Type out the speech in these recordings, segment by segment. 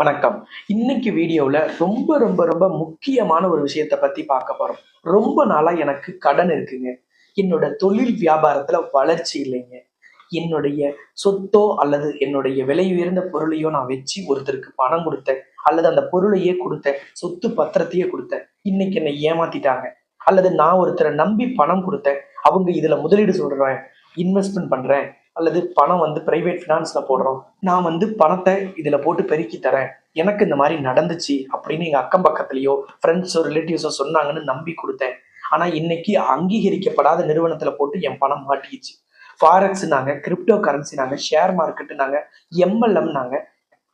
வணக்கம். இன்னைக்கு வீடியோவில் ரொம்ப ரொம்ப ரொம்ப முக்கியமான ஒரு விஷயத்தை பற்றி பார்க்க போகிறோம் ரொம்ப நாளாக எனக்கு கடன் இருக்குங்க. என்னோட தொழில் வியாபாரத்தில் வளர்ச்சி இல்லைங்க. என்னுடைய சொத்தோ அல்லது என்னுடைய விலை உயர்ந்த பொருளையோ நான் வச்சு ஒருத்தருக்கு பணம் கொடுத்தேன். அல்லது அந்த பொருளையே கொடுத்தேன். சொத்து பத்திரத்தையே கொடுத்தேன். இன்னைக்கு என்னை ஏமாத்திட்டாங்க. அல்லது நான் ஒருத்தரை நம்பி பணம் கொடுத்தேன். அவங்க இதில் முதலீடு சொல்கிறேன் இன்வெஸ்ட்மெண்ட் பண்ணுறேன் அல்லது பணம் வந்து பிரைவேட் ஃபினான்ஸில் போடுறோம். நான் வந்து பணத்தை இதில் போட்டு பெருக்கி தரேன். எனக்கு இந்த மாதிரி நடந்துச்சு அப்படின்னு எங்கள் அக்கம் பக்கத்துலேயோ ஃப்ரெண்ட்ஸோ ரிலேட்டிவ்ஸோ சொன்னாங்கன்னு நம்பி கொடுத்தேன். ஆனால் இன்னைக்கு அங்கீகரிக்கப்படாத நிறுவனத்தில் போட்டு என் பணம் மாட்டிக்கிச்சு. ஃபாரெக்ஸ்னாங்க கிரிப்டோ கரன்சி நாங்கள் ஷேர் மார்க்கெட்டு நாங்கள் எம்எல்எம் நாங்கள்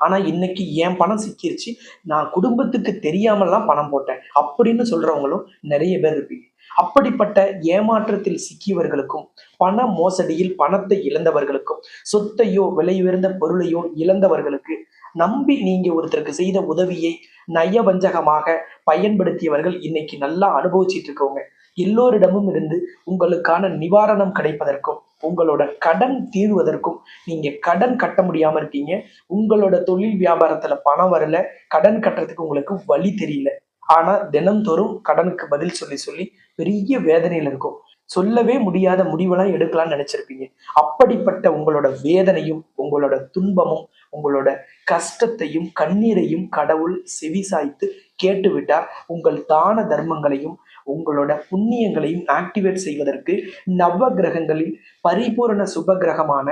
ஆனால் இன்னைக்கு என் பணம் சிக்கிருச்சு. நான் குடும்பத்துக்கு தெரியாமலாம் பணம் போட்டேன். அப்படின்னு சொல்றவங்களும் நிறைய பேர் இருப்பீங்க. அப்படிப்பட்ட ஏமாற்றத்தில் சிக்கியவர்களுக்கும் பண மோசடியில் பணத்தை இழந்தவர்களுக்கும் சொத்தையோ விலை உயர்ந்த பொருளையோ இழந்தவர்களுக்கு நம்பி நீங்க ஒருத்தருக்கு செய்த உதவியை நயவஞ்சகமாக பயன்படுத்தியவர்கள் இன்னைக்கு நல்லா அனுபவிச்சிட்டு இருக்கவங்க. எல்லோரிடமும் இருந்து உங்களுக்கான நிவாரணம் கிடைப்பதற்கும் உங்களோட கடன் தீர்வதற்கும் நீங்க கடன் கட்ட முடியாம இருக்கீங்க. உங்களோட தொழில் வியாபாரத்துல பணம் வரல கடன் கட்டுறதுக்கு உங்களுக்கு வழி தெரியல. ஆனா தினம்தோறும் கடனுக்கு பதில் சொல்லி சொல்லி பெரிய வேதனையில இருக்கும். சொல்லவே முடியாத முடிவெல்லாம் எடுக்கலாம்னு நினைச்சிருப்பீங்க. அப்படிப்பட்ட உங்களோட வேதனையும் உங்களோட துன்பமும் உங்களோட கஷ்டத்தையும் கண்ணீரையும் கடவுள் செவிசாய்த்து கேட்டுவிட்டார். உங்கள் தான தர்மங்களையும் உங்களோட புண்ணியங்களையும் ஆக்டிவேட் செய்வதற்கு நவ கிரகங்களில் பரிபூரண சுப கிரகமான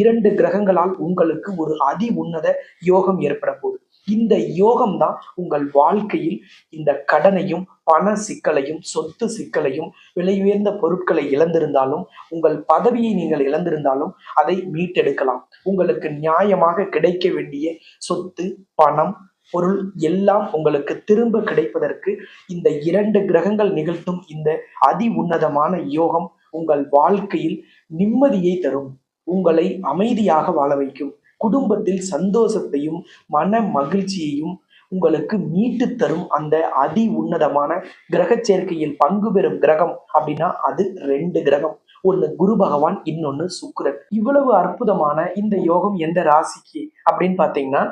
இரண்டு கிரகங்களால் உங்களுக்கு ஒரு அதி உன்னத யோகம் ஏற்பட போகுது. இந்த யோகம் தான் உங்கள் வாழ்க்கையில் இந்த கடனையும் பண சிக்கலையும் சொத்து சிக்கலையும் விலை உயர்ந்த பொருட்களை இழந்திருந்தாலும் உங்கள் பதவியை நீங்கள் இழந்திருந்தாலும் அதை மீட்டெடுக்கலாம். உங்களுக்கு நியாயமாக கிடைக்க வேண்டிய சொத்து பணம் பொருள் எல்லாம் உங்களுக்கு திரும்ப கிடைப்பதற்கு இந்த இரண்டு கிரகங்கள் நிகழ்த்தும் இந்த அதி உன்னதமான யோகம் உங்கள் வாழ்க்கையில் நிம்மதியை தரும். உங்களை அமைதியாக வாழ வைக்கும். குடும்பத்தில் சந்தோஷத்தையும் மன மகிழ்ச்சியையும் உங்களுக்கு மீட்டு தரும் அந்த அதி உன்னதமான கிரக சேர்க்கையில் பங்கு பெறும் கிரகம் அப்படின்னா அது ரெண்டு கிரகம். ஒன்னு குரு பகவான் இன்னொன்னு சுக்கரன். இவ்வளவு அற்புதமான இந்த யோகம் எந்த ராசிக்கு அப்படின்னு பாத்தீங்கன்னா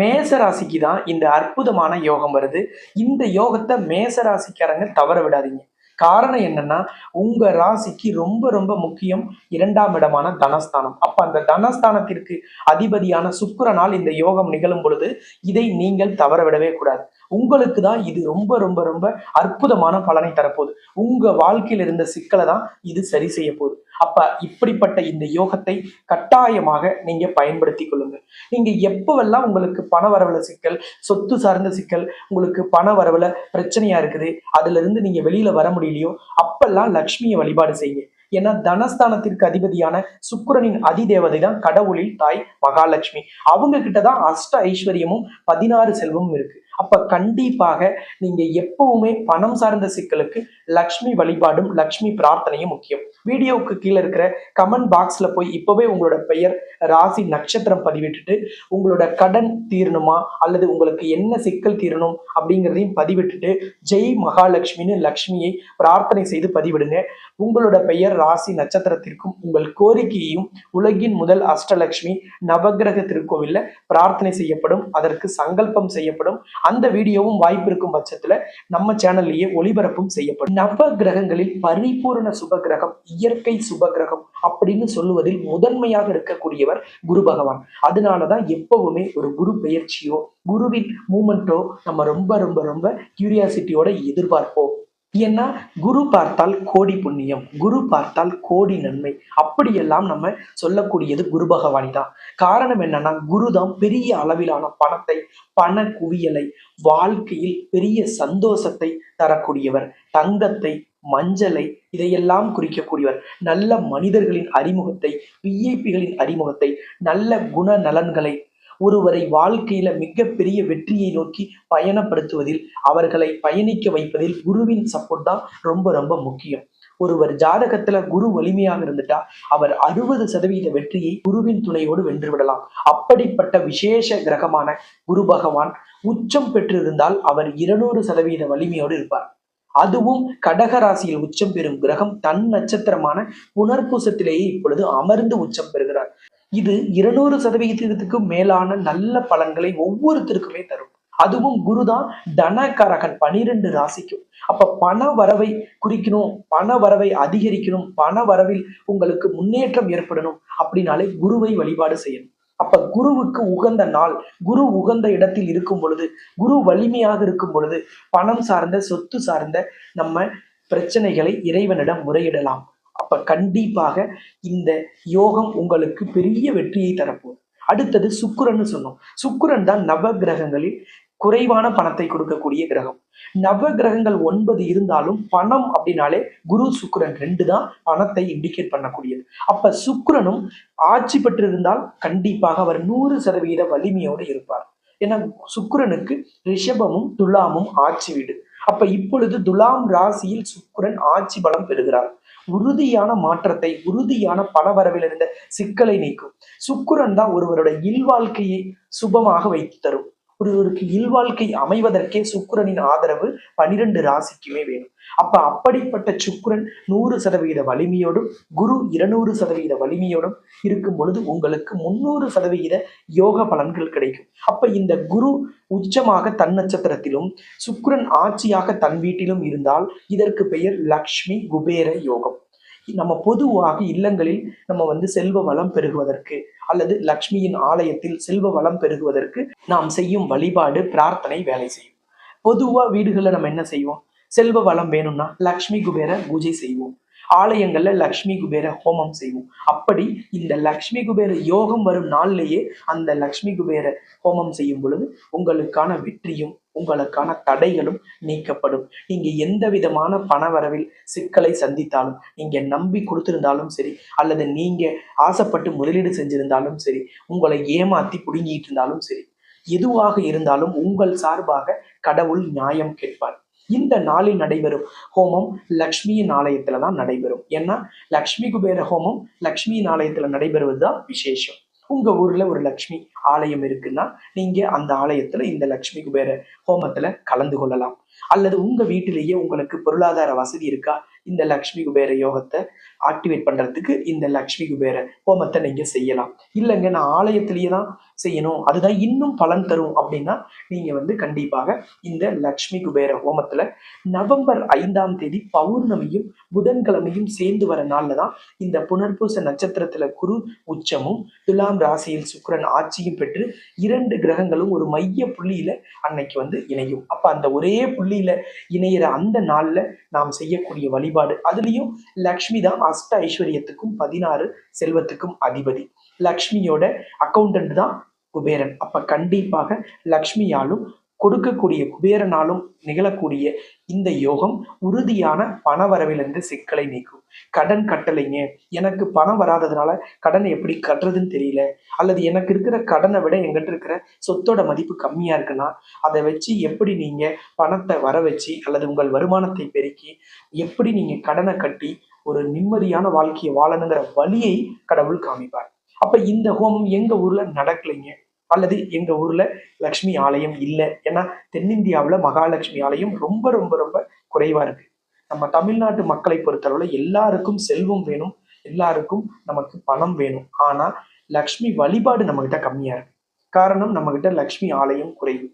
மேச ராசிக்கு தான் இந்த அற்புதமான யோகம் வருது. இந்த யோகத்தை மேச ராசிக்காரங்க தவற விடாதீங்க. காரணம் என்னன்னா உங்க ராசிக்கு ரொம்ப ரொம்ப முக்கியம் இரண்டாம் இடமான தனஸ்தானம். அப்ப அந்த தனஸ்தானத்திற்கு அதிபதியான சுக்கரனால் இந்த யோகம் நிகழும் பொழுது இதை நீங்கள் தவற விடவே கூடாது. உங்களுக்கு தான் இது ரொம்ப ரொம்ப ரொம்ப அற்புதமான பலனை தரப்போகுது. உங்க வாழ்க்கையில் இருந்த சிக்கலை தான் இது சரி செய்ய போகுது அப்ப இப்படிப்பட்ட இந்த யோகத்தை கட்டாயமாக நீங்க பயன்படுத்தி கொள்ளுங்க நீங்க எப்பவெல்லாம் உங்களுக்கு பண வரவுல சிக்கல் சொத்து சார்ந்த சிக்கல் உங்களுக்கு பண வரவுல பிரச்சனையா இருக்குது அதுல இருந்து நீங்க வெளியில வர முடியலையோ அப்பெல்லாம் லக்ஷ்மியை வழிபாடு செய்யுங்க. ஏன்னா தனஸ்தானத்திற்கு அதிபதியான சுக்கரனின் அதிதேவதை தான் கடவுளில் தாய் மகாலட்சுமி. அவங்க கிட்ட தான் அஷ்ட ஐஸ்வர்யமும் பதினாறு செல்வமும் இருக்கு. அப்ப கண்டிப்பாக நீங்க எப்பவுமே பணம் சார்ந்த சிக்கலுக்கு லக்ஷ்மி வழிபாடும் லக்ஷ்மி பிரார்த்தனையும் முக்கியம். வீடியோவுக்கு கீழே இருக்கிற கமெண்ட் பாக்ஸ்ல போய் இப்பவே உங்களோட பெயர் ராசி நட்சத்திரம் பதிவிட்டுட்டு உங்களோட கடன் தீரணுமா அல்லது உங்களுக்கு என்ன சிக்கல் தீரணும் அப்படிங்கிறதையும் பதிவிட்டுட்டு ஜெய் மகாலட்சுமின்னு லக்ஷ்மியை பிரார்த்தனை செய்து பதிவிடுங்க. உங்களோட பெயர் ராசி நட்சத்திரத்திற்கும் உங்கள் கோரிக்கையையும் உலகின் முதல் அஷ்டலக்ஷ்மி நவகிரக திருக்கோவில்ல பிரார்த்தனை செய்யப்படும் அதற்கு சங்கல்பம் செய்யப்படும் அந்த வீடியோவும் வாய்ப்பு இருக்கும் பட்சத்துல நம்ம சேனல்லையே ஒளிபரப்பும் செய்யப்படும். நவ கிரகங்களில் பரிபூரண சுப கிரகம் இயற்கை சுப கிரகம் அப்படின்னு சொல்லுவதில் முதன்மையாக இருக்கக்கூடியவர் குரு பகவான். அதனாலதான் எப்பவுமே ஒரு குரு பெயர்ச்சியோ குருவின் மூமெண்ட்டோ நம்ம ரொம்ப ரொம்ப ரொம்ப கியூரியாசிட்டியோட எதிர்பார்ப்போம். ஏன்னா குரு பார்த்தால் கோடி புண்ணியம் குரு பார்த்தால் கோடி நன்மை. அப்படியெல்லாம் நம்ம சொல்லக்கூடியது குரு பகவானி தான் காரணம் என்னன்னா குரு தான் பெரிய அளவிலான பணத்தை பண குவியலை வாழ்க்கையில் பெரிய சந்தோஷத்தை தரக்கூடியவர் தங்கத்தை மஞ்சளை இதையெல்லாம் குறிக்கக்கூடியவர். நல்ல மனிதர்களின் அறிமுகத்தை விஐபிகளின் அறிமுகத்தை நல்ல குண நலன்களை ஒருவரை வாழ்க்கையில மிகப்பெரிய வெற்றியை நோக்கி பயணப்படுத்துவதில் அவர்களை பயணிக்க வைப்பதில் குருவின் சப்போர்ட் தான் ரொம்ப ரொம்ப முக்கியம். ஒருவர் ஜாதகத்துல குரு வலிமையாக இருந்துட்டா அவர் அறுபது சதவீத வெற்றியை குருவின் துணையோடு வென்று விடலாம். அப்படிப்பட்ட விசேஷ கிரகமான குரு பகவான் உச்சம் பெற்றிருந்தால் அவர் இருநூறு சதவீத வலிமையோடு இருப்பார். அதுவும் கடக ராசியில் உச்சம் பெறும் கிரகம் தன் நட்சத்திரமான புனர்பூசத்திலேயே இப்பொழுது அமர்ந்து உச்சம் பெறுகிறார். இது இருநூறு சதவிகிதத்துக்கு மேலான நல்ல பலன்களை ஒவ்வொருத்தருக்குமே தரும். அதுவும் குருதான் தனகரகன் பனிரெண்டு ராசிக்கும். அப்ப பண வரவை குறிக்கணும் பண வரவை அதிகரிக்கணும் பண வரவில் உங்களுக்கு முன்னேற்றம் ஏற்படணும் அப்படின்னாலே குருவை வழிபாடு செய்யணும். அப்ப குருவுக்கு உகந்த நாள் குரு உகந்த இடத்தில் இருக்கும் பொழுது குரு வலிமையாக இருக்கும் பொழுது பணம் சார்ந்த சொத்து சார்ந்த நம்ம பிரச்சனைகளை இறைவனிடம் முறையிடலாம். அப்ப கண்டிப்பாக இந்த யோகம் உங்களுக்கு பெரிய வெற்றியை தரப்போகுது. அடுத்தது சுக்கிரன்னு சொன்னோம். சுக்கிரன் தான் நவ கிரகங்களில் குறைவான பணத்தை கொடுக்கக்கூடிய கிரகம். நவ கிரகங்கள் ஒன்பது இருந்தாலும் பணம் அப்படின்னாலே குரு சுக்கிரன் ரெண்டு தான் பணத்தை இண்டிகேட் பண்ணக்கூடியது. அப்ப சுக்கரனும் ஆட்சி பெற்றிருந்தால் கண்டிப்பாக அவர் நூறு சதவீத வலிமையோடு இருப்பார். ஏன்னா சுக்கரனுக்கு ரிஷபமும் துலாமும் ஆட்சி வீடு. அப்ப இப்பொழுது துலாம் ராசியில் சுக்கரன் ஆட்சி பலம் பெறுகிறார். உறுதியான மாற்றத்தை உறுதியான பலவரவில் இருந்த சிக்கலை நீக்கும். சுக்குரன் தான் ஒருவருடைய இல்வாழ்க்கையை சுபமாக வைத்து தரும். ஒருவருக்கு இல்வாழ்க்கை அமைவதற்கே சுக்கிரனின் ஆதரவு பனிரெண்டு ராசிக்குமே வேணும். அப்ப அப்படிப்பட்ட சுக்கிரன் நூறு சதவீத வலிமையோடும் குரு இருநூறு சதவீத வலிமையோடும் இருக்கும் பொழுது உங்களுக்கு முன்னூறு சதவீத யோக பலன்கள் கிடைக்கும். அப்ப இந்த குரு உச்சமாக தன் நட்சத்திரத்திலும் சுக்கிரன் ஆட்சியாக தன் வீட்டிலும் இருந்தால் இதற்கு பெயர் லக்ஷ்மி குபேர யோகம். நம்ம பொதுவாக இல்லங்களில் நம்ம வந்து செல்வ வளம் பெருகுவதற்கு அல்லது லக்ஷ்மியின் ஆலயத்தில் செல்வ வளம் பெருகுவதற்கு நாம் செய்யும் வழிபாடு பிரார்த்தனை வேலை செய்யும். பொதுவா வீடுகளில் நம்ம என்ன செய்வோம்? செல்வ வளம் வேணும்னா லக்ஷ்மி குபேர பூஜை செய்வோம். ஆலயங்கள்ல லக்ஷ்மி குபேர ஹோமம் செய்வோம். அப்படி இந்த லக்ஷ்மி குபேர யோகம் வரும் நாள்லயே அந்த லக்ஷ்மி குபேர ஹோமம் செய்யும் பொழுது உங்களுக்கான வெற்றியும் உங்களுக்கான தடைகளும் நீக்கப்படும். நீங்க எந்த விதமான பணவரவில் சிக்கலை சந்தித்தாலும் நீங்க நம்பி கொடுத்திருந்தாலும் சரி அல்லது நீங்க ஆசைப்பட்டு முதலீடு செஞ்சிருந்தாலும் சரி உங்களை ஏமாத்தி புடுங்கிட்டு இருந்தாலும் சரி எதுவாக இருந்தாலும் உங்கள் சார்பாக கடவுள் நியாயம் கேட்பார். இந்த நாளில் நடைபெறும் ஹோமம் லக்ஷ்மியின் ஆலயத்துல தான் நடைபெறும். ஏன்னா லக்ஷ்மி குபேர ஹோமம் லக்ஷ்மியின் ஆலயத்துல நடைபெறுவது தான் விசேஷம். உங்க ஊர்ல ஒரு லக்ஷ்மி ஆலயம் இருக்குன்னா நீங்க அந்த ஆலயத்துல இந்த லக்ஷ்மி குபேர ஹோமத்துல கலந்து கொள்ளலாம். அல்லது உங்க வீட்டிலேயே உங்களுக்கு பொருளாதார வசதி இருக்கா? இந்த லக்ஷ்மி குபேர யோகத்தை ஆக்டிவேட் பண்றதுக்கு இந்த லக்ஷ்மி குபேர ஹோமத்தை நீங்க செய்யலாம். இல்லைங்க நான் ஆலயத்திலேயே தான் செய்யணும். அதுதான் இன்னும் பலன் தரும் அப்படின்னா நீங்க வந்து கண்டிப்பாக இந்த லக்ஷ்மி குபேர ஹோமத்துல நவம்பர் ஐந்தாம் தேதி பௌர்ணமியும் புதன்கிழமையும் சேர்ந்து வர நாள்ல தான் இந்த புனர்பூச நட்சத்திரத்துல குரு உச்சமும் துலாம் ராசியில் சுக்கரன் ஆட்சியும் பெற்று இரண்டு கிரகங்களும் ஒரு மைய புள்ளியில அன்னைக்கு வந்து இணையும். அப்ப அந்த ஒரே புள்ளியில இணையிற அந்த நாள்ல நாம் செய்யக்கூடிய வழிபாடு. அதுலயும் லக்ஷ்மி தான் அஷ்ட ஐஸ்வர்யத்துக்கும் பதினாறு செல்வத்துக்கும் அதிபதி. லக்ஷ்மியோட அக்கௌண்டன்ட் தான் குபேரன். அப்ப கண்டிப்பாக லக்ஷ்மியாலும் கொடுக்கக்கூடிய குபேரனாலும் நிகழக்கூடிய இந்த யோகம் உறுதியான பண வரவிலிருந்து சிக்கலை நீக்கும். கடன் கட்டலைங்க. எனக்கு பணம் வராததுனால கடனை எப்படி கட்டுறதுன்னு தெரியல. அல்லது எனக்கு இருக்கிற கடனை விட எங்கிட்ட இருக்கிற சொத்தோட மதிப்பு கம்மியா இருக்குன்னா அதை வச்சு எப்படி நீங்க பணத்தை வர வச்சு அல்லது உங்கள் வருமானத்தை பெருக்கி எப்படி நீங்க கடனை கட்டி ஒரு நிம்மதியான வாழ்க்கையை வாழணுங்கிற வழியை கடவுள் காமிப்பார். அப்ப இந்த ஹோமம் எங்க ஊர்ல நடக்கலைங்க. அல்லது எங்கள் ஊரில் லக்ஷ்மி ஆலயம் இல்லை. ஏன்னா தென்னிந்தியாவில் மகாலட்சுமி ஆலயம் ரொம்ப ரொம்ப ரொம்ப குறைவாக இருக்குது நம்ம தமிழ்நாட்டு மக்களை பொறுத்தளவில் எல்லாருக்கும் செல்வம் வேணும். எல்லாருக்கும் நமக்கு பணம் வேணும். ஆனால் லக்ஷ்மி வழிபாடு நம்மக்கிட்ட கம்மியாக இருக்குது இருக்கு. காரணம் நம்மக்கிட்ட லக்ஷ்மி ஆலயம் குறைவு.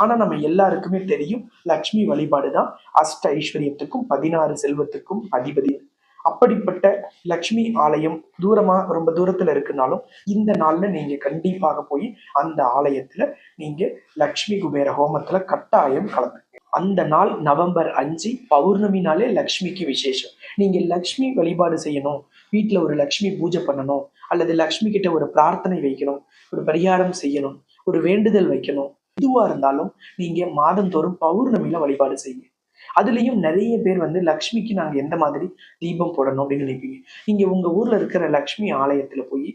ஆனால் நம்ம எல்லாருக்குமே தெரியும் லக்ஷ்மி வழிபாடு தான் அஷ்ட ஐஸ்வர்யத்துக்கும் பதினாறு செல்வத்துக்கும் அதிபதி. அப்படிப்பட்ட லக்ஷ்மி ஆலயம் தூரமாக ரொம்ப தூரத்தில் இருக்குனாலும் இந்த நாளில் நீங்கள் கண்டிப்பாக போய் அந்த ஆலயத்தில் நீங்கள் லக்ஷ்மி குபேர ஹோமத்தில் கட்டாயம் கலந்து அந்த நாள் நவம்பர் அஞ்சு பௌர்ணமி நாளே லக்ஷ்மிக்கு விசேஷம். நீங்கள் லக்ஷ்மி வழிபாடு செய்யணும் வீட்டில் ஒரு லக்ஷ்மி பூஜை பண்ணணும் அல்லது லக்ஷ்மி கிட்ட ஒரு பிரார்த்தனை வைக்கணும் ஒரு பரிகாரம் செய்யணும் ஒரு வேண்டுதல் வைக்கணும் இதுவாக இருந்தாலும் நீங்கள் மாதந்தோறும் பௌர்ணமியில் வழிபாடு செய்யுங்க. அதுலயும் நிறைய பேர் வந்து லக்ஷ்மிக்கு நாங்கள் எந்த மாதிரி தீபம் போடணும் அப்படின்னு நினைப்பீங்க? இங்கே உங்கள் ஊரில் இருக்கிற லக்ஷ்மி ஆலயத்தில் போய்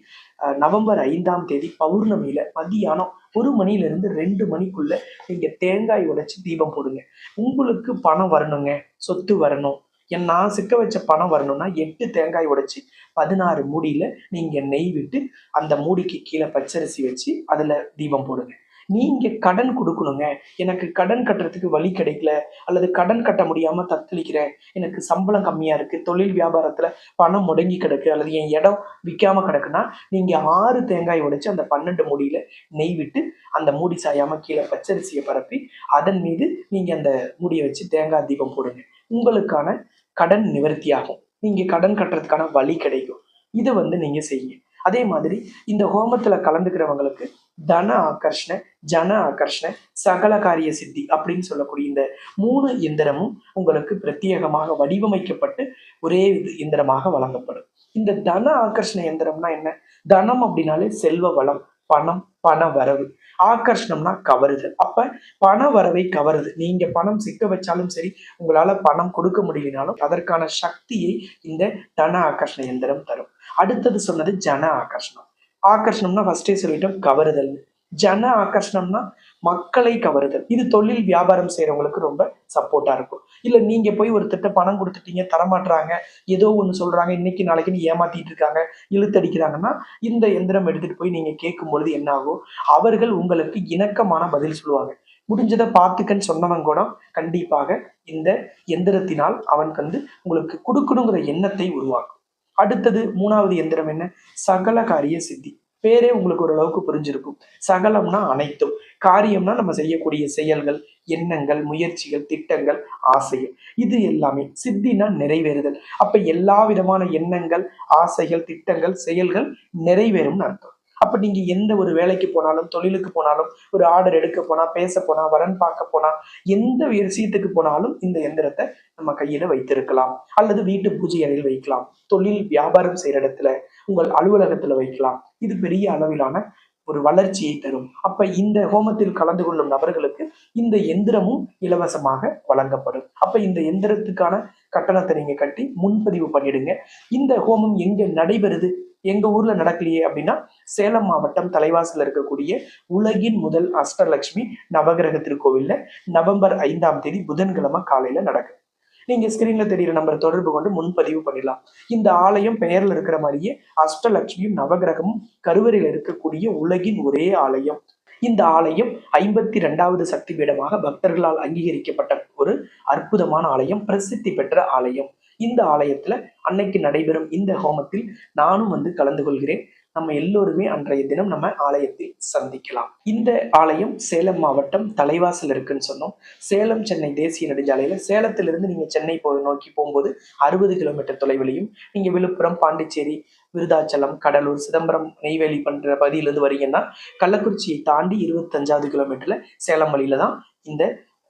நவம்பர் ஐந்தாம் தேதி பௌர்ணமியில மதியானம் ஒரு மணிலேருந்து ரெண்டு மணிக்குள்ளே நீங்கள் தேங்காய் உடைச்சி தீபம் போடுங்க. உங்களுக்கு பணம் வரணுங்க. சொத்து வரணும். என் நான் சிக்க வச்ச பணம் வரணும்னா எட்டு தேங்காய் உடைச்சி பதினாறு மூடியில் நீங்கள் நெய் விட்டு அந்த மூடிக்கு கீழே பச்சரிசி வச்சு அதில் தீபம் போடுங்க. நீங்கள் கடன் கொடுக்கணுங்க. எனக்கு கடன் கட்டுறதுக்கு வழி கிடைக்கல. அல்லது கடன் கட்ட முடியாமல் தத்தளிக்கிறேன் எனக்கு சம்பளம் கம்மியாக இருக்குது தொழில் வியாபாரத்தில் பணம் முடங்கி கிடக்கு. அல்லது என் இடம் விற்காம கிடக்குன்னா நீங்கள் ஆறு தேங்காய் உடைச்சு அந்த பன்னெண்டு மூடியில் நெய் விட்டு அந்த மூடி சாயாமல் கீழே பச்சரிசியை பரப்பி அதன் மீது நீங்கள் அந்த மூடியை வச்சு தேங்காய் தீபம் போடுங்க. உங்களுக்கான கடன் நிவர்த்தியாகும். நீங்கள் கடன் கட்டுறதுக்கான வழி கிடைக்கும். இதை வந்து நீங்கள் செய்யுங்க. அதே மாதிரி இந்த ஹோமத்தில் கலந்துக்கிறவங்களுக்கு தன ஆகர்ஷண ஜன ஆகர்ஷண சகல காரிய சித்தி அப்படின்னு சொல்லக்கூடிய இந்த மூணு எந்திரமும் உங்களுக்கு பிரத்யேகமாக வடிவமைக்கப்பட்டு ஒரே இது எந்திரமாக வழங்கப்படும். இந்த தன ஆகர்ஷண எந்திரம்னா என்ன? தனம் அப்படின்னாலே செல்வ வளம் பணம் பண வரவு. ஆகர்ஷணம்னா கவருதல். அப்ப பண வரவை கவருது. நீங்க பணம் சிக்க வச்சாலும் சரி உங்களால பணம் கொடுக்க முடியலனாலும் அதற்கான சக்தியை இந்த தன ஆகர்ஷண எந்திரம் தரும். அடுத்தது சொன்னது ஜன ஆகர்ஷணம். ஆகர்ஷணம்னா ஃபர்ஸ்டே சொல்லிட்டோம் கவருதல். ஜன ஆகர்ஷணம்னா மக்களை கவருதல். இது தொழில் வியாபாரம் செய்யறவங்களுக்கு ரொம்ப சப்போர்ட்டா இருக்கும். இல்ல நீங்க போய் ஒருத்தட்ட பணம் கொடுத்துட்டீங்க தரமாட்டுறாங்க ஏதோ ஒண்ணு சொல்றாங்க இன்னைக்கு நாளைக்குன்னு ஏமாத்திட்டு இருக்காங்க இழுத்தடிக்கிறாங்கன்னா இந்த எந்திரம் எடுத்துட்டு போய் நீங்க கேட்கும் பொழுது என்ன ஆகும்? அவர்கள் உங்களுக்கு இணக்கமான பதில் சொல்லுவாங்க. முடிஞ்சதை பார்த்துக்கன்னு சொன்னவன் கூட கண்டிப்பாக இந்த எந்திரத்தினால் அவனுக்கு வந்து உங்களுக்கு கொடுக்கணுங்கிற எண்ணத்தை உருவாக்கும். அடுத்தது மூணாவது எந்திரம் என்ன? சகல காரிய சித்தி. பேரே உங்களுக்கு ஓரளவுக்கு புரிஞ்சிருக்கும். சகலம்னா அனைத்தும். காரியம்னா நம்ம செய்யக்கூடிய செயல்கள் எண்ணங்கள் முயற்சிகள் திட்டங்கள் ஆசைகள். இது எல்லாமே சித்தினா நிறைவேறுதல். அப்ப எல்லா விதமான எண்ணங்கள் ஆசைகள் திட்டங்கள் செயல்கள் நிறைவேறும்னு அர்த்தம். அப்ப நீங்க எந்த ஒரு வேலைக்கு போனாலும் தொழிலுக்கு போனாலும் ஒரு ஆர்டர் எடுக்க போனா பேச போனால் வரன் பார்க்க போனா எந்த விஷயத்துக்கு போனாலும் இந்த எந்திரத்தை நம்ம கையில வைத்திருக்கலாம். அல்லது வீட்டு பூஜை அறையில் வைக்கலாம். தொழில் வியாபாரம் செய்யற இடத்துல உங்கள் அலுவலகத்துல வைக்கலாம். இது பெரிய அளவிலான ஒரு வளர்ச்சியை தரும். அப்ப இந்த ஹோமத்தில் கலந்து கொள்ளும் நபர்களுக்கு இந்த எந்திரமும் இலவசமாக வழங்கப்படும். அப்ப இந்த எந்திரத்துக்கான கட்டணத்தை நீங்க கட்டி முன்பதிவு பண்ணிடுங்க. இந்த ஹோமம் எங்க நடைபெறுது? எங்க ஊர்ல நடக்கலையே அப்படின்னா சேலம் மாவட்டம் தலைவாசல் இருக்கக்கூடிய உலகின் முதல் அஷ்டலட்சுமி நவகிரக திருக்கோவில்ல நவம்பர் ஐந்தாம் தேதி புதன்கிழமை காலையில நடக்குது நீங்க ஸ்கிரீன்ல தெரியுற நம்பரை தொடர்பு கொண்டு முன்பதிவு பண்ணிடலாம். இந்த ஆலயம் பெயர்ல இருக்கிற மாதிரியே அஷ்டலட்சுமியும் நவகிரகமும் கருவறையில் இருக்கக்கூடிய உலகின் ஒரே ஆலயம். இந்த ஆலயம் ஐம்பத்தி ரெண்டாவது சக்தி பீடமாக பக்தர்களால் அங்கீகரிக்கப்பட்ட ஒரு அற்புதமான ஆலயம் பிரசித்தி பெற்ற ஆலயம். இந்த ஆலயத்துல அன்னைக்கு நடைபெறும் இந்த ஹோமத்தில் நானும் வந்து கலந்து கொள்கிறேன். நம்ம எல்லோருமே அன்றைய தினம் நம்ம ஆலயத்தில் சந்திக்கலாம். இந்த ஆலயம் சேலம் மாவட்டம் தலைவாசல் இருக்குன்னு சொன்னோம். சேலம் சென்னை தேசிய நெடுஞ்சாலையில சேலத்திலிருந்து நீங்க சென்னை போ நோக்கி போகும்போது அறுபது கிலோமீட்டர் தொலைவிலையும் நீங்க விழுப்புரம் பாண்டிச்சேரி விருதாச்சலம் கடலூர் சிதம்பரம் நெய்வேலி பண்ற பகுதியிலிருந்து வரீங்கன்னா கள்ளக்குறிச்சியை தாண்டி இருபத்தஞ்சாவது கிலோமீட்டர்ல சேலம் வழியில தான் இந்த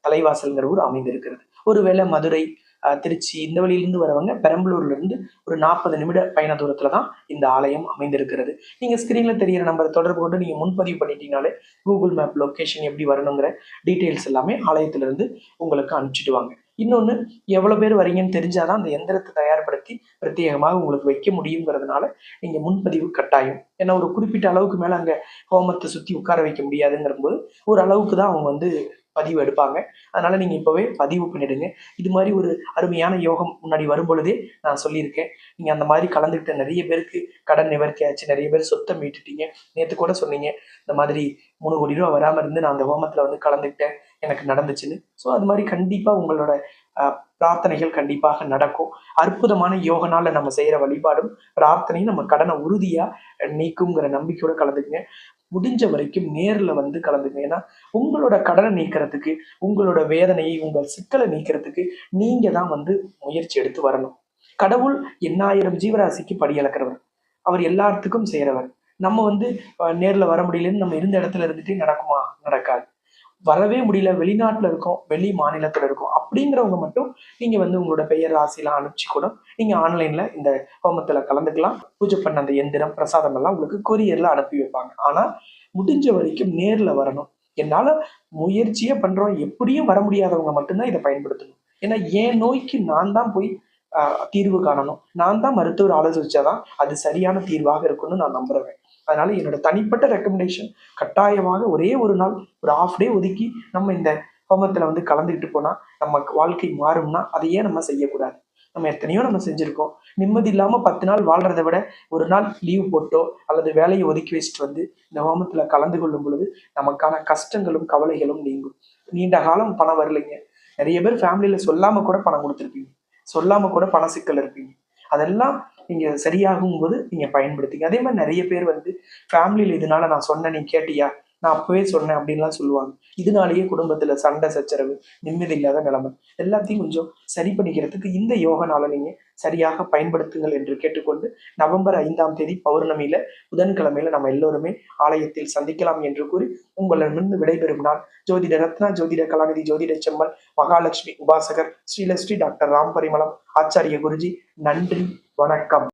தலைவாசல்ங்கிற ஊர் அமைந்திருக்கிறது. ஒருவேளை மதுரை திருச்சி இந்த வழியிலிருந்து வரவங்க பெரம்பலூர்லேருந்து ஒரு நாற்பது நிமிட பயண தூரத்தில் தான் இந்த ஆலயம் அமைந்திருக்கிறது. நீங்கள் ஸ்க்ரீனில் தெரியிற நம்பரை தொடர்பு கொண்டு நீங்கள் முன்பதிவு பண்ணிட்டீங்கனாலே கூகுள் மேப் லொக்கேஷன் எப்படி வரணுங்கிற டீட்டெயில்ஸ் எல்லாமே ஆலயத்திலிருந்து உங்களுக்கு அனுப்பிச்சிடுவாங்க இன்னொன்று எவ்வளோ பேர் வரீங்கன்னு தெரிஞ்சாதான் அந்த எந்திரத்தை தயார்படுத்தி பிரத்யேகமாக உங்களுக்கு வைக்க முடியுங்கிறதுனால நீங்கள் முன்பதிவு கட்டாயம். ஏன்னா ஒரு குறிப்பிட்ட அளவுக்கு மேலே அங்கே ஹோமத்தை சுற்றி உட்கார வைக்க முடியாதுங்கிற போது ஒரு அளவுக்கு தான் அவங்க வந்து பதிவு எடுப்பாங்க. அதனால நீங்கள் இப்போவே பதிவு பண்ணிடுங்க. இது மாதிரி ஒரு அருமையான யோகம் முன்னாடி வரும்பொழுதே நான் சொல்லியிருக்கேன். நீங்கள் அந்த மாதிரி கலந்துக்கிட்ட நிறைய பேருக்கு கடன் நிவர்த்தி ஆச்சு நிறைய பேர் சொத்தை மீட்டுட்டீங்க. நேற்று கூட சொன்னீங்க. இந்த மாதிரி மூணு கோடி ரூபா வராமல் இருந்து நான் அந்த ஹோமத்தில் வந்து கலந்துக்கிட்டேன் எனக்கு நடந்துச்சுன்னு. ஸோ அது மாதிரி கண்டிப்பாக உங்களோட பிரார்த்தனைகள் கண்டிப்பாக நடக்கும். அற்புதமான யோகனால நம்ம செய்கிற வழிபாடும் பிரார்த்தனையும் நம்ம கடனை உறுதியாக நீக்குங்கிற நம்பிக்கையோட கலந்துக்குங்க. முடிஞ்ச வரைக்கும் நேரில் வந்து கலந்துங்க. ஏன்னா உங்களோட கடனை நீக்கிறதுக்கு உங்களோட வேதனையை உங்கள் சிக்கலை நீக்கிறதுக்கு நீங்க தான் வந்து முயற்சி எடுத்து வரணும். கடவுள் எண்ணாயிரம் ஜீவராசிக்கு படியளக்கிறவர் அவர் எல்லாத்துக்கும் செய்கிறவர் நம்ம வந்து நேரில் வர முடியலன்னு நம்ம இருந்த இடத்துல இருந்துட்டு நடக்குமா? நடக்காது. வரவே முடியல வெளிநாட்டுல இருக்கோம் வெளி மாநிலத்துல இருக்கோம். அப்படிங்கிறவங்க மட்டும் நீங்க வந்து உங்களோட பெயர் ராசிலாம் அனுப்பிச்சு கூட நீங்க ஆன்லைன்ல இந்த ஹோமத்துல கலந்துக்கலாம். பூஜை பண்ண அந்த எந்திரம் பிரசாதம் எல்லாம் உங்களுக்கு கொரியர்ல அனுப்பி வைப்பாங்க. ஆனா முடிஞ்ச வரைக்கும் நேர்ல வரணும். என்னால முயற்சியே பண்றோம். எப்படியும் வர முடியாதவங்க மட்டும்தான் இதை பயன்படுத்தணும். ஏன்னா என் நோய்க்கு நான் தான் போய் தீர்வு காணணும். நான் தான் மருத்துவர் ஆலோசிச்சாதான் அது சரியான தீர்வாக இருக்கும்னு நான் நம்புறேன். அதனால என்னோட தனிப்பட்ட ரெக்கமெண்டேஷன் கட்டாயமாக ஒரே ஒரு நாள் ஒரு ஆஃப் டே ஒதுக்கி நம்ம இந்த ஹோமத்துல வந்து கலந்துக்கிட்டு போனால் நம்ம வாழ்க்கை மாறும்னா அதையே நம்ம செய்யக்கூடாது. நம்ம எத்தனையோ நம்ம செஞ்சுருக்கோம். நிம்மதி இல்லாமல் பத்து நாள் வாழ்றதை விட ஒரு நாள் லீவ் போட்டோ அல்லது வேலையை ஒதுக்கி வச்சுட்டு வந்து இந்த ஹோமத்தில் கலந்து கொள்ளும் பொழுது நமக்கான கஷ்டங்களும் கவலைகளும் நீங்கும். நீண்ட காலம் பணம் வரலைங்க. நிறைய பேர் ஃபேமிலியில சொல்லாமல் கூட பணம் கொடுத்துருப்பீங்க. சொல்லாம கூட பண சிக்கல் இருப்பீங்க அதெல்லாம் நீங்க சரியாகும் போது நீங்க பயன்படுத்திங்க. அதே மாதிரி நிறைய பேர் வந்து ஃபேமிலியில இதனால நான் சொன்னேன் நீ கேட்டியா? நான் அப்பவே சொன்னேன் அப்படின்லாம் சொல்லுவாங்க. இதனாலேயே குடும்பத்துல சண்டை சச்சரவு நிம்மதி இல்லாத நிலைமை. எல்லாத்தையும் கொஞ்சம் சரி பண்ணிக்கிறதுக்கு இந்த யோகனால நீங்க சரியாக பயன்படுத்துங்கள் என்று கேட்டுக்கொண்டு நவம்பர் ஐந்தாம் தேதி பௌர்ணமியில புதன்கிழமையில நம்ம எல்லோருமே ஆலயத்தில் சந்திக்கலாம் என்று கூறி உங்களிடமிருந்து விடைபெறும் நான் ஜோதிட ரத்னா ஜோதிட கலாநிதி ஜோதிட செம்மல் மகாலட்சுமி உபாசகர் ஸ்ரீலஸ்ரீ டாக்டர் ராம் பரிமளம் ஆச்சாரிய குருஜி நன்றி வணக்கம்.